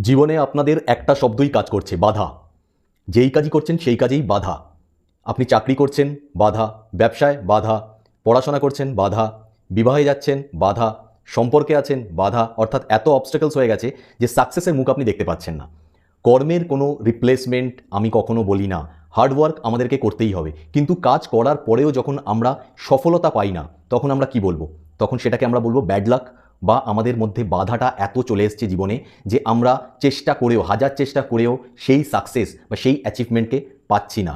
জীবনে আপনাদের একটা শব্দই কাজ করছে, বাধা। যেই কাজই করছেন, সেই কাজেই বাধা। আপনি চাকরি করছেন, বাধা। ব্যবসায়, বাধা। পড়াশোনা করছেন, বাধা। বিবাহে যাচ্ছেন, বাধা। সম্পর্কে আছেন, বাধা। অর্থাৎ এত অবস্টাকলস হয়ে গেছে যে সাকসেসের মুখ আপনি দেখতে পাচ্ছেন না। কর্মের কোনো রিপ্লেসমেন্ট আমি কখনো বলি না। হার্ডওয়ার্ক আমাদেরকে করতেই হবে। কিন্তু কাজ করার পরেও যখন আমরা সফলতা পাই না, তখন আমরা কি বলব? তখন সেটাকে আমরা বলব ব্যাড লাক বা আমাদের মধ্যে বাধাটা এত চলে এসছে জীবনে যে আমরা চেষ্টা করেও, হাজার চেষ্টা করেও সেই সাকসেস বা সেই অ্যাচিভমেন্টকে পাচ্ছি না।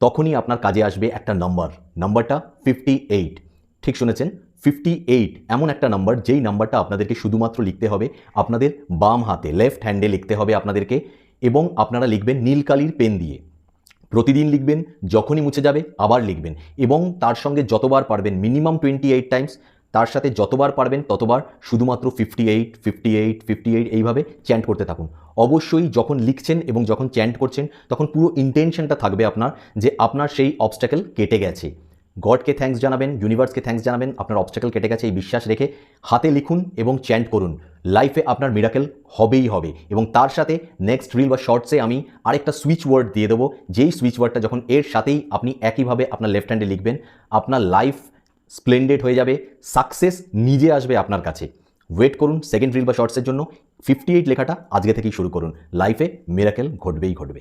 তখনই আপনার কাজে আসবে একটা নাম্বার নাম্বারটা ফিফটি এইট ঠিক শুনেছেন? ফিফটি এইট এমন একটা নাম্বার যেই নাম্বারটা আপনাদেরকে শুধুমাত্র লিখতে হবে আপনাদের বাম হাতে লেফট হ্যান্ডে লিখতে হবে আপনাদেরকে এবং আপনারা লিখবেন নীলকালির পেন দিয়ে। প্রতিদিন লিখবেন, যখনই মুছে যাবে আবার লিখবেন এবং তার সঙ্গে যতবার পারবেন মিনিমাম টোয়েন্টি এইট টাইমস তার সাথে যতবার পারবেন ততবার শুধুমাত্র fifty eight fifty eight fifty eight এইভাবে চ্যান্ট করতে থাকুন। অবশ্যই যখন লিখছেন এবং যখন চ্যান্ট করছেন, তখন পুরো ইন্টেনশনটা থাকবে আপনার যে আপনার সেই অবস্টাকেল কেটে গেছে। গডকে থ্যাঙ্কস জানাবেন ইউনিভার্সকে থ্যাঙ্কস জানাবেন, আপনার অবস্টাকেল কেটে গেছে এই বিশ্বাস রেখে হাতে লিখুন এবং চ্যান্ট করুন। লাইফে আপনার মিরাকেল হবেই হবে এবং তার সাথে নেক্সট রিল বা শর্টসে আমি আরেকটা সুইচ ওয়ার্ড দিয়ে দেবো। যেই সুইচ ওয়ার্ডটা যখন এর সাথেই আপনি একইভাবে আপনার লেফট হ্যান্ডে লিখবেন, আপনার লাইফ স্প্লেন্ডেড হয়ে যাবে, সাকসেস নিজে আসবে আপনার কাছে। ওয়েট করুন সেকেন্ড রিল বা শর্টসের জন্য। ফিফটি এইট লেখাটা আজকে থেকেই শুরু করুন। লাইফে মেরাকেল ঘটবেই ঘটবে।